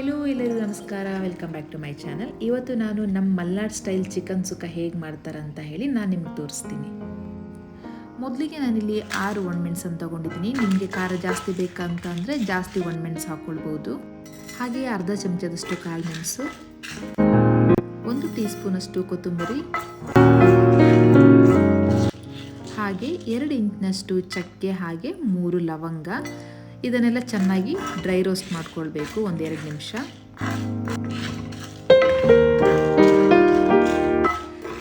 Hello ಎಲ್ಲರಿಗೂ ನಮಸ್ಕಾರ. Welcome back to my channel ಇವತ್ತು ನಾನು ನಮ್ಮ ಮಲ್ನಾಡ್ ಸ್ಟೈಲ್ ಚಿಕನ್ ಸುಕ್ಕ ಹೇಗೆ ಮಾಡ್ತಾರಂತ ಹೇಳಿ ನಾನು ನಿಮ್ಗೆ ತೋರಿಸ್ತೀನಿ. ಮೊದಲಿಗೆ ನಾನಿಲ್ಲಿ ಆರು ಒಣಮೆಣಸನ್ನು ತೊಗೊಂಡಿದ್ದೀನಿ. ನಿಮಗೆ ಖಾರ ಜಾಸ್ತಿ ಬೇಕಂತ ಅಂದರೆ ಜಾಸ್ತಿ ಒಣಮೆಣಸು ಹಾಕ್ಕೊಳ್ಬೋದು ಹಾಗೆ ಅರ್ಧ ಚಮಚದಷ್ಟು ಕಾಳು ಮೆಣಸು, ಒಂದು ಟೀ ಸ್ಪೂನಷ್ಟು ಕೊತ್ತಂಬರಿ, ಹಾಗೆ ಎರಡು ಇಂಚಿನಷ್ಟು ಚಕ್ಕೆ, ಹಾಗೆ ಮೂರು ಲವಂಗ ಇದನ್ನೆಲ್ಲ ಚೆನ್ನಾಗಿ ಡ್ರೈ ರೋಸ್ಟ್ ಮಾಡ್ಕೊಳ್ಬೇಕು ಒಂದೆರಡು ನಿಮಿಷ.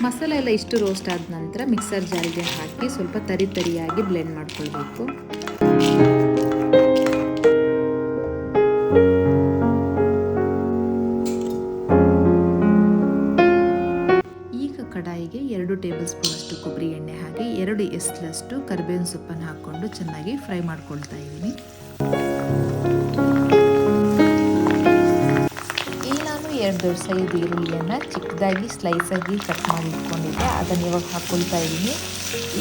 ಮಸಾಲೆ ಎಲ್ಲ ಇಷ್ಟು ರೋಸ್ಟ್ ಆದ ನಂತರ ಮಿಕ್ಸರ್ ಜಾರಿಗೆ ಹಾಕಿ ಸ್ವಲ್ಪ ತರಿ ತರಿಯಾಗಿ ಬ್ಲೆಂಡ್ ಮಾಡ್ಕೊಳ್ಬೇಕು. ಈಗ ಕಡಾಯಿಗೆ ಎರಡು ಟೇಬಲ್ ಸ್ಪೂನಷ್ಟು ಕೊಬ್ಬರಿ ಎಣ್ಣೆ ಹಾಕಿ ಎರಡು ಎಸ್ಲಷ್ಟು ಕರಿಬೇವಿನ ಸೊಪ್ಪನ್ನು ಹಾಕ್ಕೊಂಡು ಚೆನ್ನಾಗಿ ಫ್ರೈ ಮಾಡ್ಕೊಳ್ತಾ ಇದ್ದೀನಿ. ದೊಡ್ಡ ಸೈಜ್ ಈರುಳ್ಳಿಯನ್ನು ಚಿಕ್ಕದಾಗಿ ಸ್ಲೈಸಾಗಿ ಕಟ್ ಮಾಡಿ ಇಟ್ಕೊಂಡಿದ್ದೆ. ಅದನ್ನು ಇವಾಗ ಹಾಕ್ಕೊಳ್ತಾ ಇದ್ದೀನಿ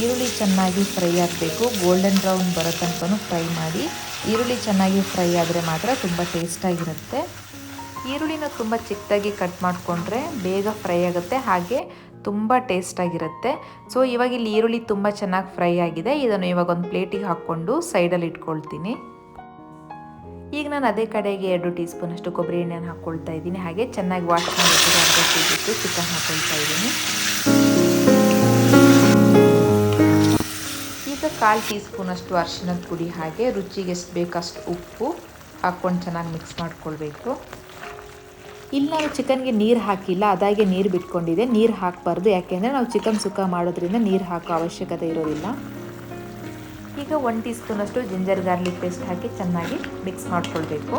ಈರುಳ್ಳಿ ಚೆನ್ನಾಗಿ ಫ್ರೈ ಆಗಬೇಕು. ಗೋಲ್ಡನ್ ಬ್ರೌನ್ ಬರೋ ತನಕನೂ ಫ್ರೈ ಮಾಡಿ, ಈರುಳ್ಳಿ ಚೆನ್ನಾಗಿ ಫ್ರೈ ಆದರೆ ಮಾತ್ರ ತುಂಬ ಟೇಸ್ಟಾಗಿರುತ್ತೆ ಈರುಳ್ಳಿನ ತುಂಬ ಚಿಕ್ಕದಾಗಿ ಕಟ್ ಮಾಡಿಕೊಂಡ್ರೆ ಬೇಗ ಫ್ರೈ ಆಗುತ್ತೆ, ಹಾಗೆ ತುಂಬ ಟೇಸ್ಟಾಗಿರುತ್ತೆ ಸೊ ಇವಾಗ ಇಲ್ಲಿ ಈರುಳ್ಳಿ ತುಂಬ ಚೆನ್ನಾಗಿ ಫ್ರೈ ಆಗಿದೆ. ಇದನ್ನು ಇವಾಗ ಒಂದು ಪ್ಲೇಟಿಗೆ ಹಾಕ್ಕೊಂಡು ಸೈಡಲ್ಲಿ ಇಟ್ಕೊಳ್ತೀನಿ. ಈಗ ನಾನು ಅದೇ ಕಡೆಗೆ ಎರಡು ಟೀ ಸ್ಪೂನಷ್ಟು ಕೊಬ್ಬರಿ ಎಣ್ಣೆಯನ್ನು ಹಾಕ್ಕೊಳ್ತಾ ಇದ್ದೀನಿ. ಹಾಗೆ ಚೆನ್ನಾಗಿ ವಾಶ್ ಮಾಡಿಬಿಟ್ಟು ಚಿಕನ್ ಹಾಕ್ಕೊಳ್ತಾ ಇದ್ದೀನಿ. ಈಗ ಕಾಲು ಟೀ ಸ್ಪೂನಷ್ಟು ಅರಿಶಿನದ ಪುಡಿ ಹಾಗೆ ರುಚಿಗೆ ಎಷ್ಟು ಬೇಕಷ್ಟು ಉಪ್ಪು ಹಾಕ್ಕೊಂಡು ಚೆನ್ನಾಗಿ ಮಿಕ್ಸ್ ಮಾಡ್ಕೊಳ್ಬೇಕು. ಇಲ್ಲಿ ನಾವು ಚಿಕನ್ಗೆ ನೀರು ಹಾಕಿಲ್ಲ, ಅದಾಗೆ ನೀರು ಬಿಟ್ಕೊಂಡಿದೆ ನೀರು ಹಾಕಬಾರ್ದು, ಯಾಕೆಂದರೆ ನಾವು ಚಿಕನ್ ಸುಕ್ಕ ಮಾಡೋದ್ರಿಂದ ನೀರು ಹಾಕೋ ಅವಶ್ಯಕತೆ ಇರೋದಿಲ್ಲ. ಈಗ ಒನ್ ಟೀ ಸ್ಪೂನಷ್ಟು ಜಿಂಜರ್ ಗಾರ್ಲಿಕ್ ಪೇಸ್ಟ್ ಹಾಕಿ ಚೆನ್ನಾಗಿ ಮಿಕ್ಸ್ ಮಾಡ್ಕೊಳ್ಬೇಕು.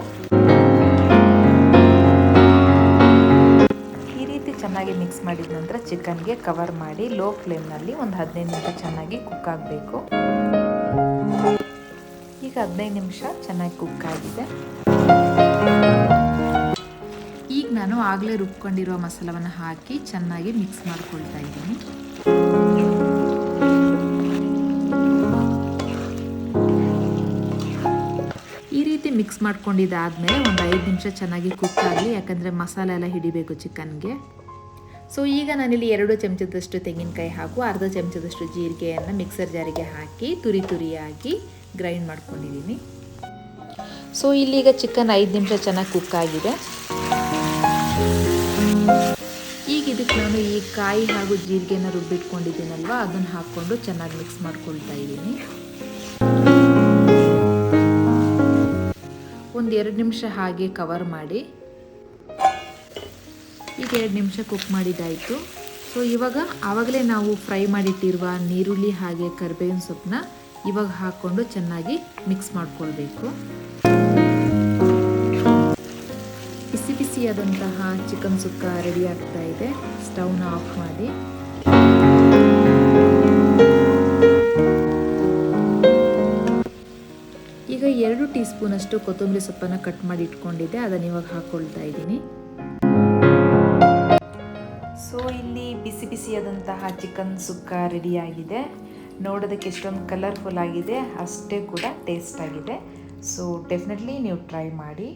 ಈ ರೀತಿ ಚೆನ್ನಾಗಿ ಮಿಕ್ಸ್ ಮಾಡಿದ ನಂತರ ಚಿಕನ್ಗೆ ಕವರ್ ಮಾಡಿ ಲೋ ಫ್ಲೇಮ್ನಲ್ಲಿ ಒಂದು ಹದಿನೈದು ನಿಮಿಷ ಚೆನ್ನಾಗಿ ಕುಕ್ ಆಗಬೇಕು. ಈಗ ಹದಿನೈದು ನಿಮಿಷ ಚೆನ್ನಾಗಿ ಕುಕ್ ಆಗಿದೆ. ಈಗ ನಾನು ಆಗಲೇ ರುಬ್ಕೊಂಡಿರೋ ಮಸಾಲವನ್ನು ಹಾಕಿ ಚೆನ್ನಾಗಿ ಮಿಕ್ಸ್ ಮಾಡ್ಕೊಳ್ತಾ ಇದ್ದೀನಿ. ಮಿಕ್ಸ್ ಮಾಡ್ಕೊಂಡಿದ್ದಾದಮೇಲೆ ಒಂದು ಐದು ನಿಮಿಷ ಚೆನ್ನಾಗಿ ಕುಕ್ ಆಗಲಿ, ಯಾಕಂದರೆ ಮಸಾಲೆ ಎಲ್ಲ ಹಿಡಿಬೇಕು ಚಿಕನ್ಗೆ. ಸೊ ಈಗ ನಾನಿಲ್ಲಿ ಎರಡು ಚಮಚದಷ್ಟು ತೆಂಗಿನಕಾಯಿ ಹಾಕು ಅರ್ಧ ಚಮಚದಷ್ಟು ಜೀರಿಗೆಯನ್ನು ಮಿಕ್ಸರ್ ಜಾರಿಗೆ ಹಾಕಿ, ತುರಿ ತುರಿಯಾಗಿ ಗ್ರೈಂಡ್ ಮಾಡ್ಕೊಂಡಿದ್ದೀನಿ. ಸೊ ಇಲ್ಲೀಗ ಚಿಕನ್ ಐದು ನಿಮಿಷ ಚೆನ್ನಾಗಿ ಕುಕ್ ಆಗಿದೆ. ಈಗ ಇದಕ್ಕೆ ನಾನು ಈ ಕಾಯಿ ಹಾಗೂ ಜೀರಿಗೆನ ರುಬ್ಬಿಟ್ಕೊಂಡಿದ್ದೀನಲ್ವ, ಅದನ್ನು ಹಾಕ್ಕೊಂಡು ಚೆನ್ನಾಗಿ ಮಿಕ್ಸ್ ಮಾಡ್ಕೊಳ್ತಾ ಇದ್ದೀನಿ. ಒಂದು ಎರಡು ನಿಮಿಷ ಹಾಗೆ ಕವರ್ ಮಾಡಿ. ಈಗ ಎರಡು ನಿಮಿಷ ಕುಕ್ ಮಾಡಿದ್ದಾಯಿತು. ಸೊ ಇವಾಗ ಆವಾಗಲೇ ನಾವು ಫ್ರೈ ಮಾಡಿಟ್ಟಿರುವ ನೀರುಳ್ಳಿ ಹಾಗೆ ಕರಿಬೇವಿನ ಸೊಪ್ಪನ್ನ ಇವಾಗ ಹಾಕ್ಕೊಂಡು ಚೆನ್ನಾಗಿ ಮಿಕ್ಸ್ ಮಾಡ್ಕೊಳ್ಬೇಕು. ಬಿಸಿ ಬಿಸಿಯಾದಂತಹ ಚಿಕನ್ ಸುಕ್ಕ ರೆಡಿ ಆಗ್ತಾ ಇದೆ. ಸ್ಟವ್ನ ಆಫ್ ಮಾಡಿ. ಟೀ ಸ್ಪೂನಷ್ಟು ಕೊತ್ತಂಬರಿ ಸೊಪ್ಪನ್ನು ಕಟ್ ಮಾಡಿ ಇಟ್ಕೊಂಡಿದ್ದೆ, ಅದನ್ನು ಇವಾಗ ಹಾಕ್ಕೊಳ್ತಾ ಇದ್ದೀನಿ. ಸೊ, ಇಲ್ಲಿ ಬಿಸಿ ಬಿಸಿಯಾದಂತಹ ಚಿಕನ್ ಸುಕ್ಕ ರೆಡಿಯಾಗಿದೆ ನೋಡೋದಕ್ಕೆ ಎಷ್ಟೊಂದು ಕಲರ್ಫುಲ್ ಆಗಿದೆ, ಅಷ್ಟೇ ಕೂಡ ಟೇಸ್ಟ್ ಆಗಿದೆ. ಸೊ ಡೆಫಿನೆಟ್ಲಿ ನೀವು ಟ್ರೈ ಮಾಡಿ.